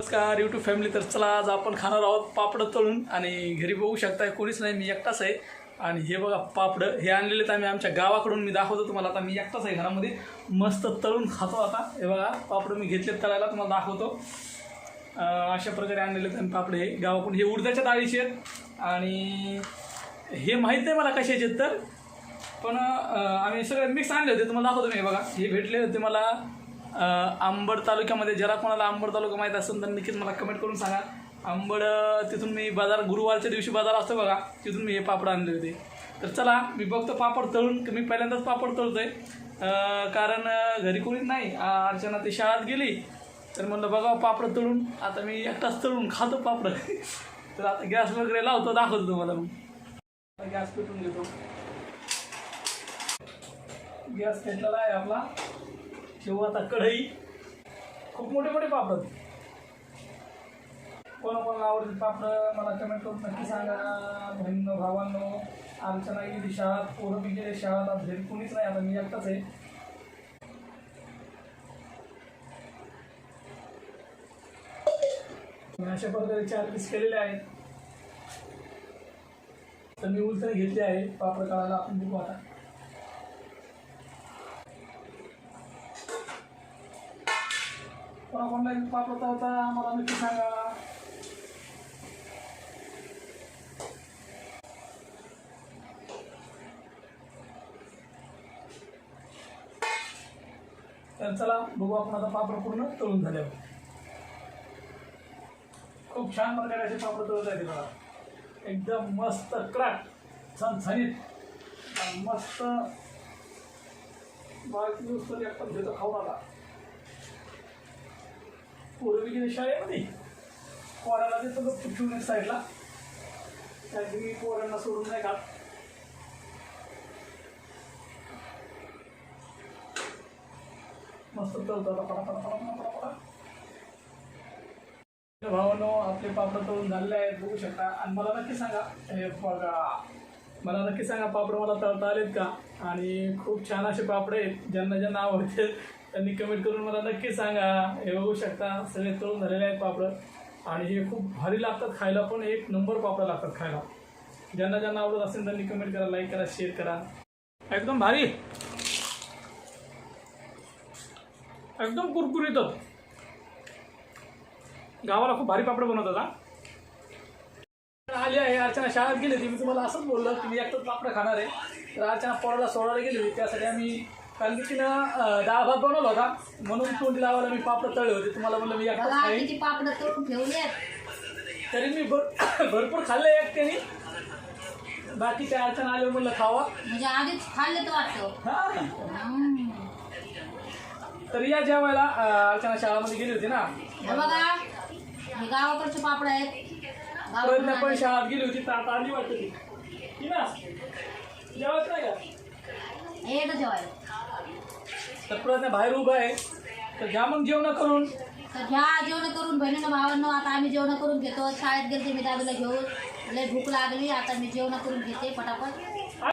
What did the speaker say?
नमस्कार YouTube family तर चला आज आपण खाणार आहोत पापडं तळून. आणि घरी बघू शकताय कोणीच नाही मी एकटाच आहे. आणि हे बघा पापडं हे आणलेले तर आम्ही आमच्या गावाकडून. मी दाखवतो तुम्हाला आता मी एकटाच आहे घरामध्ये. मस्त तळून खातो आता. हे बघा पापडं मी घेतले तळायला तुम्हाला दाखवतो. अशा प्रकारे आणलेले तर आम्ही पापड हे. गावाकडून हे उडदाच्या डाळीचे आहेत. आणि हे माहीत नाही मला कशाचे आहेत तर. पण आम्ही सगळे मिक्स आणले होते तुम्हाला दाखवतो मी. हे बघा हे भेटले होते मला आंबड अंबड तालुक्यामध्ये जरा कोणाला अंबड तालुका माहीत असेल तर नक्कीच मला कमेंट करून सांगा. अंबड तिथून मी बाजार गुरुवारच्या दिवशी बाजार असतो बघा तिथून मी हे पापड आणले होते. तर चला मी बघतो पापड तळून. मी पहिल्यांदाच पापड तळतो आहे कारण घरी कोणीच नाही. अर्चना ते शाळेत गेली. तर म्हणलं बघा पापड तळून. आता मी एकटाच तळून खातो पापड. तर आता गॅस वगैरे लावतो दाखवतो तुम्हाला मग. गॅस पेटून घेतो. गॅस पेटलेला आहे आपला. ठेवू आता कढई. खूप मोठे मोठे पापड कोणाकोणाला आवडते पापड मला कमेंट करून नक्की सांगा. बहिणीनो भावांनो अर्चना गेली शाळात पोरं बी गेले शाळात आज घरी कोणीच नाही आता मी एकटाच आहे. मी अशा प्रकारे चार पीस केलेले आहेत. तर मी उलटं घेतले आहे पापड काढायला आपण बघू आता. कोणा कोणाला पाठवता होता? मला नक्की सांगा. तर चला बघू आपण आता पापड पूर्ण तळून झाल्यावर. खूप छान प्रकारे असे पापड तळत आहे बघा. एकदम मस्त क्रॅक छणछणीत. मस्त. बाकी नुसतं एकदम घेतो खाऊन आला. पूर्वी शाळेमध्ये पोराला देतो बघ ठेवून साईडला त्याची मी पोरांना सोडून नाही का मस्त चलतो आता भावानो आपले पापड तळून झालेले आहेत बघू शकता. आणि मला नक्की सांगा. हे बघा. मला नक्की सांगा पापड मला तळता आलेत का? आणि खूप छान असे पापड आहेत. ज्यांना ज्यांना आवडतील त्यांनी कमेंट करून मला नक्की सांगा. हे बघू शकता सगळे तळून झालेले आहेत पापड. आणि हे खूप भारी लागतात खायला पण एक नंबर पापड लागतात खायला. ज्यांना ज्यांना आवडत असेल त्यांनी कमेंट करा लाईक करा शेअर करा. एकदम भारी. एकदम कुरकुरीत. गावाला खूप भारी पापड बनवतात हा. आली आहे अर्चना शाळेत गेली होती. मी तुम्हाला असंच बोललो की मी एकटाच पापड खाणार आहे. तर अर्चना पोराला सोडायला गेली होती त्यासाठी आम्ही कारण की तिनं डाळ भात बनवला होता. म्हणून तोंडी लावायला मी पापड तळले होते. तुम्हाला म्हणलं मी एकटाच बघा खाईन. किती पापड तळून ठेवले तरी मी भर भरपूर खाल्ले एकट्याने. बाकी त्या अर्चना आले म्हणलं खावा. म्हणजे आधीच खाल्ले तर वाटतं. हा. हम्म. तर या जेवायला अं, अर्चना शाळामध्ये गेली होती ना. हे बघा हे गावाकडचे पापड आहेत. पण. शाळेत गेली होती तर आता आली वाटतं ती ना. जेवायचं नाही का? तर प्रज्ञा बाहेर उभा आहे. तर घ्या मग जेवण करून. तर घ्या जेवण करून बहिणीनं भावांनो आता आम्ही जेवण करून घेतो. शाळेत गेलते मी दादूला घेऊन. लय भूक लागली आता मी जेवण करून घेते पटापट